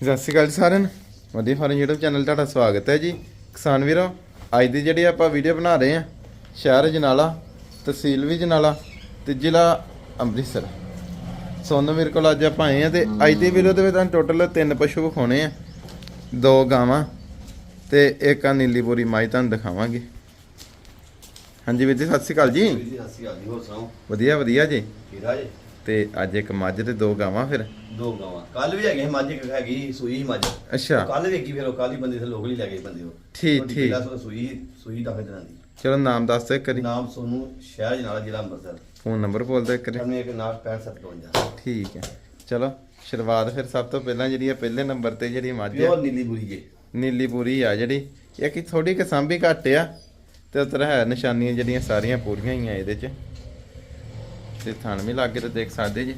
ਸਤਿ ਸ਼੍ਰੀ ਅਕਾਲ ਜੀ ਸਾਰਿਆਂ ਨੂੰ। ਵਧੀਆ ਫਾਰਮ YouTube ਚੈਨਲ ਤੁਹਾਡਾ ਸਵਾਗਤ ਹੈ ਜੀ। ਕਿਸਾਨ ਵੀਰੋ ਅੱਜ ਦੀ ਜਿਹੜੀ ਆਪਾਂ ਵੀਡੀਓ ਬਣਾ ਰਹੇ ਹਾਂ ਸ਼ਹਿਰ ਜਨਾਲਾ ਤਹਿਸੀਲ ਵੀ ਜਨਾਲਾ ਤੇ ਜ਼ਿਲ੍ਹਾ ਅੰਮ੍ਰਿਤਸਰ। ਸੋਨੂੰ ਮੇਰੇ ਕੋਲ ਅੱਜ ਆਪਾਂ ਆਏ ਆ ਤੇ ਅੱਜ ਦੀ ਵੀਡੀਓ ਦੇ ਵਿੱਚ ਤੁਹਾਨੂੰ ਟੋਟਲ ਤਿੰਨ ਪਸ਼ੂ ਵਿਖਾਉਣੇ ਆ। ਦੋ ਗਾਵਾਂ ਤੇ ਇੱਕ ਆ ਨੀਲੀ ਬੋਰੀ ਮਾਈ ਤੁਹਾਨੂੰ ਦਿਖਾਵਾਂਗੇ। ਹਾਂਜੀ ਵੀਰ ਜੀ ਸਤਿ ਸ਼੍ਰੀ ਅਕਾਲ ਜੀ। ਜੀ ਅਸੀਂ ਆਦੀ ਹੋਰ ਸੁਣਾਓ? ਵਧੀਆ ਵਧੀਆ ਜੀ। ਕੀਰਾ ਜੀ? ਤੇ ਅੱਜ ਇੱਕ ਮੱਝ ਤੇ ਦੋ ਗਾਵਾਂ ਫਿਰ? ਦੋ ਗਾਵਾਂ। ਕੱਲ ਵੀ ਹੈਗੇ ਸੀ, ਮੱਝ ਇੱਕ ਹੈਗੀ ਸੂਈ ਸੀ ਮੱਝ। ਅੱਛਾ। ਕੱਲ ਵੇਖੀ ਫਿਰ ਉਹ ਕੱਲ ਹੀ ਬੰਦੇ ਤੇ ਲੋਕ ਹੀ ਲੈ ਗਏ ਬੰਦੇ ਉਹ। ਠੀਕ, ਉਹਦੀ ਠੀਕ। ਪਹਿਲਾਂ ਸੋ ਸੂਈ ਸੂਈ ਦਾ ਦਿਨਾਂ ਦੀ। ਚਲੋ ਨਾਮ ਦੱਸ ਦਿਓ ਇੱਕ ਵਾਰੀ। ਨਾਮ ਸੋਨੂੰ ਸ਼ਹਿਰ ਜਨਾਲਾ ਜ਼ਿਲ੍ਹਾ ਅੰਮ੍ਰਿਤਸਰ। ਫੋਨ ਨੰਬਰ ਬੋਲ ਦਿਓ ਇੱਕ ਵਾਰੀ। ਇੱਕ ਨਾਮ 6552 ਠੀਕ ਹੈ। ਚਲੋ ਸ਼ੁਰੂਆਤ ਫਿਰ ਸਭ ਤੋਂ ਪਹਿਲਾਂ ਜਿਹੜੀ ਆ ਪਹਿਲੇ ਨੰਬਰ ਤੇ ਜਿਹੜੀ ਮੱਝ ਆ। ਪਿਓਰ ਨੀਲੀ ਬੁਰੀ ਜੇ। ਨੀਲੀ ਪੂਰੀ ਆ ਜਿਹੜੀ। ਇਹ ਕਿ ਥੋੜੀ ਕਿ ਸਾਂਭੀ ਘੱਟ ਆ। ਤੇ ਉਤਰ ਹੈ ਨਿਸ਼ਾਨੀਆਂ ਜਿਹੜੀਆਂ ਸਾਰੀਆਂ ਪੂਰੀਆਂ ਹੀ ਆ ਇਹਦੇ ਚ। ਤੇ ਥਣ ਵੀ ਲੱਗੇ ਤੇ ਦੇਖ ਸਕਦੇ ਜੀ।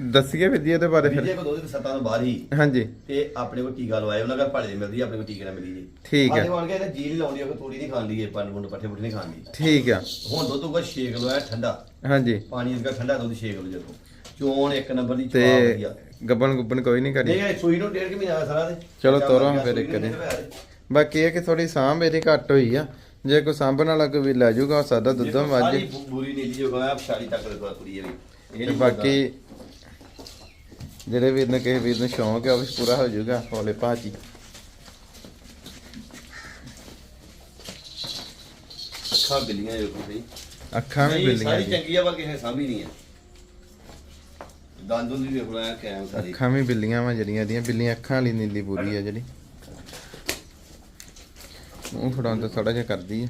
ਦੱਸੀਏ ਵੀ ਜੀ ਇਹਦੇ ਬਾਰੇ ਫਿਰ। ਕੋ ਦੋ ਦੇ ਸੱਤਾਂ ਤੋਂ ਬਾਹਰ ਹੀ। ਹਾਂਜੀ। ਤੇ ਆਪਣੇ ਕੋਲ ਟੀਕਾ ਲਵਾਇਆ ਉਹਨਾਂ ਦਾ ਭਾੜੇ ਦੀ ਮਿਲਦੀ ਆਪਣੇ ਕੋਲ ਟੀਕੇ ਮਿਲੀ ਜੀ? ਠੀਕ ਹੈ। ਆਦੇ ਬਣ ਕੇ ਜੀ ਨਹੀਂ ਲਾਉਂਦੀ ਉਹ ਤੂੜੀ ਨਹੀਂ ਖਾਂਦੀ ਇਹ ਪੰਡ ਮੁੰਡ ਪੱਠੇ ਪੁੱਠੇ ਨਹੀਂ ਖਾਂਦੀ। ਠੀਕ ਆ। ਹੁਣ ਦੁੱਧ ਕੋ 6 ਕਿਲੋ ਹੈ ਠੰਡਾ। ਹਾਂਜੀ। ਪਾਣੀ ਇਸਦਾ ਠੰਡਾ ਦੁੱਧ 6 ਕਿਲੋ ਜਦੋਂ। ਚੋਣ ਇੱਕ ਨੰਬਰ ਦੀ ਤੇ ਚਵਾ ਵਧੀਆ ਗੱਬਣ ਗੁੱਬਣ ਕੋਈ ਨਹੀਂ ਕਰੀ। ਨਹੀਂ ਇਹ ਸੂਈ ਨੂੰ ਡੇਢ ਕਿ ਮਹੀਨਾ ਹੋਇਆ ਸਾਰਾ ਦੇ ਚਲੋ ਤੋਰੋ ਫਿਰ ਇੱਕ ਨੂੰ ਵਾਰੀ। ਤੇ। ਵੈਸੇ। ਬਾਕੀ ਇਹ ਕਿ ਥੋੜੀ ਸਾਂਭ ਇਹਦੀ ਘੱਟ ਹੋਈ ਆ। ਜੇ ਕੋਈ ਸਾਂਭਣ ਵਾਲਾ ਕੋਈ ਵੀ ਲੈ ਜਾਊਗਾ ਉਹ ਸਾਦਾ ਦੁੱਧੋਂ ਦੇਖੋ, ਵੱਜ ਸਾਰੀ ਬੁ- ਬੁਰੀ ਨੀਲੀ ਜੋ ਗਾਇਆ ਪਛਾੜੀ ਤੱਕ ਦੇ ਕੁੜੀ ਇਹ ਵੀ ਇਹ ਤੇ ਨਹੀਂ ਬਾਕੀ ਜਿਹੜੇ ਵੀਰ ਨੇ ਕਿਸੇ ਵੀਰ ਨੂੰ ਸ਼ੌਂਕ ਹੈ ਉਹ ਵੀ ਪੂਰਾ ਹੋ ਜਾਊਗਾ ਹੌਲੇ ਭਾਜੀ ਅੱਖਾਂ ਬਿੱਲੀਆਂ ਜੋ ਕੋਈ ਅੱਖਾਂ ਵੀ ਨਹੀਂ, ਬਿੱਲੀਆਂ ਸਾਰੀ ਜੀ। ਚੰਗੀ ਆ ਪਰ ਕਿਸੇ ਸਾਂਭੀ ਨਹੀਂ ਹੈ ਦੰਦੋਂ ਦੀ ਵੇਖ ਲਿਆ ਕੈਮ ਸਾਰੀ ਅੱਖਾਂ ਵੀ ਬਿੱਲੀਆਂ ਵਾ ਜਿਹੜੀਆਂ ਦੀਆਂ ਬਿੱਲੀਆਂ ਅੱਖਾਂ ਵਾਲੀ ਨੀਲੀ ਪੂਰੀ ਆ ਜਿਹੜੀ। ਮੂੰਹ ਫੜਾਉਣ ਤੋਂ ਥੋੜਾ ਜਿਹਾ ਕਰਦੀ ਆ।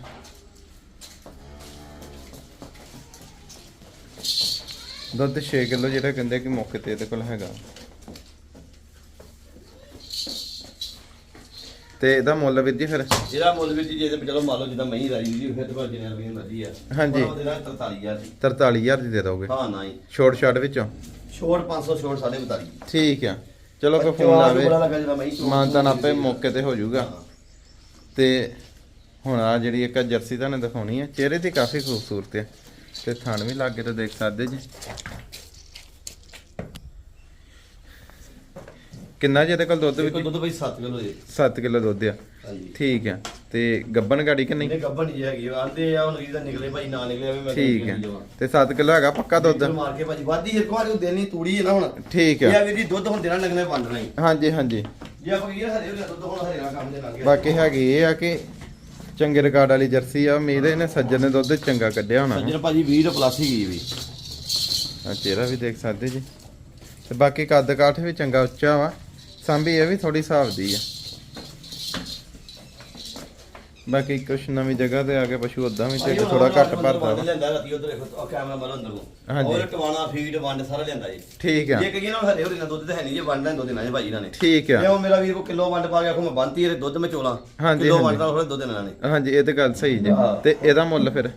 ਦੁੱਧ 6 ਕਿਲੋ ਜਿਹੜਾ ਕਹਿੰਦੇ ਕਿ ਮੌਕੇ ਤੇ ਇਹਦੇ ਕੋਲ ਹੈਗਾ। ਤੇ ਇਹਦਾ ਮੁੱਲ ਵੀਰ ਜੀ ਫਿਰ? ਜਿਹੜਾ ਮੁੱਲ ਵੀ ਜੀ ਜੇ ਤੇ ਚਲੋ ਮੰਨ ਲਓ ਜਿੱਦਾਂ ਮਹੀਂ ਰਾਜੀ ਜੀ ਫਿਰ ਤੇ ਜਿੰਨੇ ਰੁਪਏ ਮਰਜ਼ੀ ਆ। ਹਾਂਜੀ। ਉਹਦੇ ਨਾਲ 43000 ਦੀ। 43000 ਦੀ ਦੇ ਦੋਗੇ? ਹਾਂ ਨਾ ਹੀ ਛੋਟ ਛਾਟ ਵਿੱਚੋਂ? ਛੋੜ 500 ਛੋੜ 42 ਠੀਕ ਆ। ਚਲੋ ਕੋਈ ਫੋਨ ਆਵੇ ਮਾਨਤਾਨ ਆਪੇ ਮੌਕੇ ਤੇ ਹੋ ਜਾਊਗਾ। ਤੇ ਹੁਣ ਆ ਜਿਹੜੀ ਇੱਕ ਜਰਸੀ ਤੁਹਾਨੂੰ ਦਿਖਾਉਣੀ ਹੈ ਚਿਹਰੇ ਤੇ ਕਾਫੀ ਖੂਬਸੂਰਤ ਹੈ ਤੇ ਥਣ ਵੀ ਲਾਗੇ ਤੇ ਦੇਖ ਸਕਦੇ ਜੀ। ਕਿੰਨਾ ਜਿਹਦੇ ਕੋਲ ਦੁੱਧ ਵਿੱਚ ਦੁੱਧ ਬਈ 7 ਕਿਲੋ ਜੀ। 7 ਕਿਲੋ ਦੁੱਧ ਆ। ਹਾਂਜੀ। ਠੀਕ ਆ। ਤੇ ਗੱਬਨ ਗਾੜੀ ਕਿ ਨਹੀਂ? ਗੱਬਣ ਨਹੀਂ ਹੈਗੀ ਆਂਦੇ ਆ ਹੁਣ ਇਹਦਾ ਨਿਕਲੇ ਭਾਈ ਨਾ ਨਿਕਲੇ ਵੀ ਮੈਂ ਠੀਕ ਹੈ। ਤੇ 7 ਕਿਲੋ ਹੈਗਾ ਪੱਕਾ ਦੁੱਧ? ਮਾਰ ਕੇ ਭਾਜੀ ਵਾਦੀ ਇੱਕ ਵਾਰ ਉਹ ਨਹੀਂ ਤੂੜੀ ਹੈ ਨਾ ਹੁਣ। ਠੀਕ ਇਹ ਆ ਆ ਵੀ ਜੀ ਦੁੱਧ ਹੁਣ ਦੇਣਾ ਲੱਗਣਾ ਵੰਡਣਾ ਹੀ। ਹਾਂਜੀ ਹਾਂਜੀ। ਜੇ ਆਪਾਂ ਕਹੀਏ ਹਰੇ ਹੋ ਦੁੱਧ ਹੁਣ ਹਰੇ ਨਾਲ ਕੰਮ ਦੇ ਲੱਗ ਗਿਆ। ਬਾਕੀ ਹੈਗੀ ਇਹ ਆ ਕਿ ਚੰਗੇ ਰਿਕਾਰਡ ਵਾਲੀ ਜਰਸੀ ਆ ਉਮੀਦ ਹੈ ਇਹਨੇ ਸੱਜਣ ਨੇ ਦੁੱਧ ਚੰਗਾ ਕੱਢਿਆ ਹੋਣਾ। ਸੱਜਣ ਭਾਜੀ 20 ਪਲੱਸ ਹੀ ਗਈ ਵੀ। ਆ ਚਿਹਰਾ ਵੀ ਦੇਖ ਸਕਦੇ ਜੀ। ਤੇ ਬਾਕੀ ਕੱਦ ਕਾਠ ਵੀ ਚੰਗਾ ਉੱਚਾ ਵਾ। ਸਾਂਭੀ ਇਹ ਵੀ ਥੋੜੀ ਹਿਸਾਬ ਦੀ ਆ। ਬਾਕੀ ਕੁਛ ਨਵੀਂ ਜਗ੍ਹਾ ਤੇ ਆ ਕੇ ਪਸ਼ੂ ਉਦਾਂ ਵੀ ਢਿੱਡ ਥੋੜਾ ਘੱਟ ਭਰਦਾ ਵਾ। ਲੈਂਦਾ ਰਾਤੀ ਉਧਰ ਦੇਖੋ ਉਹ ਕੈਮਰਾ ਮਾਰੋ ਅੰਦਰ। ਨੂੰ ਹਾਂਜੀ। ਉਹ ਟਵਾਣਾ ਫੀਡ ਵੰਡ ਸਾਰਾ ਲੈਂਦਾ ਜੀ। ਠੀਕ ਆ। ਜੇ ਕਹੀਏ ਨਾ ਹਰੇ ਹੋਰੇ ਨਾਲ ਦੁੱਧ ਤਾਂ ਹੈ ਨਹੀਂ ਜੇ ਵੰਡ ਲੈਣ ਦੋ ਦਿਨਾਂ ਦੇ ਭਾਜੀ ਇਹਨਾਂ ਨੇ। ਠੀਕ ਇਹ ਆ ਉਹ ਮੇਰਾ ਵੀਰ ਕੋ ਕਿਲੋ ਵੰਡ ਪਾ ਕੇ ਆਖੋ ਮੈਂ ਬੰਨਤੀ ਇਹਦੇ ਦੁੱਧ ਮੈਂ ਚੋਲਾਂ। ਹਾਂਜੀ, ਕਿਲੋ ਹਾਂਜੀ। ਵੰਡਦਾ ਥੋੜੇ ਦੁੱਧ ਇਹਨਾਂ ਨੇ। ਹਾਂਜੀ ਇਹ ਤੇ ਗੱਲ ਸਹੀ ਜੀ। ਹਾਂ। ਤੇ ਇਹਦਾ ਮੁੱਲ ਫਿਰ?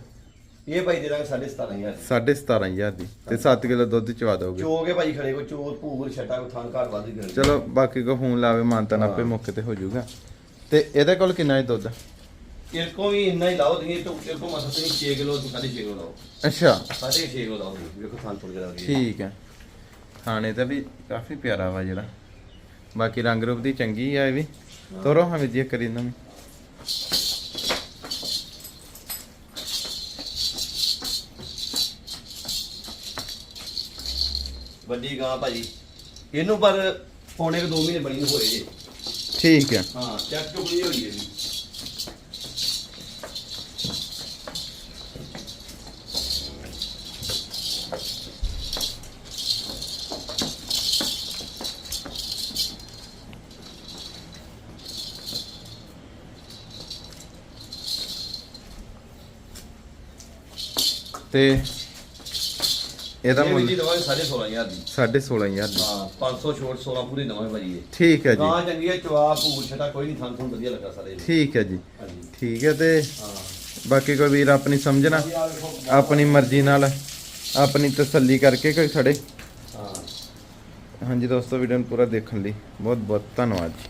ਇਹ ਭਾਈ ਦੇ ਦਾਂਗੇ 17500 17500 ਦੀ। ਤੇ 7 ਕਿਲੋ ਦੁੱਧ ਚਵਾ ਦੋਗੇ। ਚੋ ਕੇ ਭਾਈ ਖੜੇ ਕੋ ਚੋਰ ਭੂਰ ਛੱਟਾ ਕੋ ਥਾਂ ਘਾਟ ਵੱਧ ਗਏ ਚਲੋ ਬਾਕੀ ਕੋ ਫੋਨ ਲਾਵੇ ਮਾਨਤਨ ਆਪੇ ਹਾਂ। ਮੌਕੇ ਤੇ ਹੋ ਜਾਊਗਾ। ਤੇ ਇਹਦੇ ਕੋਲ ਕਿੰਨਾ ਹੈ ਦੁੱਧ? ਤੇਰੇ ਕੋ ਵੀ ਇੰਨਾ ਹੀ ਲਾਓ ਤੁਸੀਂ ਤੋਂ ਤੇਰੇ ਕੋ ਮਸਾ ਤੁਸੀਂ 6 ਕਿਲੋ ਤੂੰ ਕਦੇ 6 ਕਿਲੋ ਲਾਓ। ਅੱਛਾ। ਸਾਢੇ 6 ਕਿਲੋ ਲਾਓ ਵੇਖੋ ਥਾਂ ਥੋੜਾ ਜਿਹਾ ਠੀਕ ਹੈ। ਖਾਣੇ ਤਾਂ ਵੀ ਕਾਫੀ ਪਿਆਰਾ ਵਾ ਜਿਹੜਾ। ਬਾਕੀ ਰੰਗ ਰੂਪ ਦੀ ਚੰਗੀ ਆ ਇਹ ਵੀ। ਤੋਰੋ ਹਾਂ ਵਿਦਿਆ ਕਰੀ ਇਹਨਾਂ ਨੂੰ। ਵੱਡੀ ਗਾਂ ਭਾਜੀ। ਇਹਨੂੰ ਪਰ ਪੌਣੇ ਕੁ 2 ਮਹੀਨੇ ਬਣੀ ਨੂੰ ਹੋਏ ਜੇ। ਠੀਕ ਹੈ। ਹਾਂ ਚੈੱਕ ਚੁੱਕ ਹੋਈ ਹੈ ਜੀ। ਤੇ ਇਹਦਾ ਮੁੱਲ ਜੀ ਦਵਾਂਗੇ 16500 ਦੀ। 16500 ਦੀ। ਹਾਂ 500 ਛੋਟ 16 ਪੂਰੇ ਦਵਾਂਗੇ ਭਾਜੀ ਇਹ। ਠੀਕ ਹੈ ਜੀ। ਗਾਂ ਚੰਗੀ ਹੈ ਚਵਾ ਭੂਰ ਛਟਾ ਕੋਈ ਨਹੀਂ ਥਾਂ ਤੁਹਾਨੂੰ ਵਧੀਆ ਲੱਗਾ ਸਾਰੇ ਠੀਕ ਹੈ ਜੀ। ਠੀਕ ਹੈ ਤੇ ਹਾਂ। ਬਾਕੀ ਕੋਈ ਵੀਰ ਆਪਣੀ ਸਮਝਣਾ ਆਪਣੀ ਮਰਜ਼ੀ ਨਾਲ ਆਪਣੀ ਤਸੱਲੀ ਕਰਕੇ ਕੋਈ ਖੜੇ। ਹਾਂ। ਹਾਂਜੀ ਦੋਸਤੋ ਵੀਡੀਓ ਨੂੰ ਪੂਰਾ ਦੇਖਣ ਲਈ ਬਹੁਤ ਬਹੁਤ ਧੰਨਵਾਦ ਜੀ।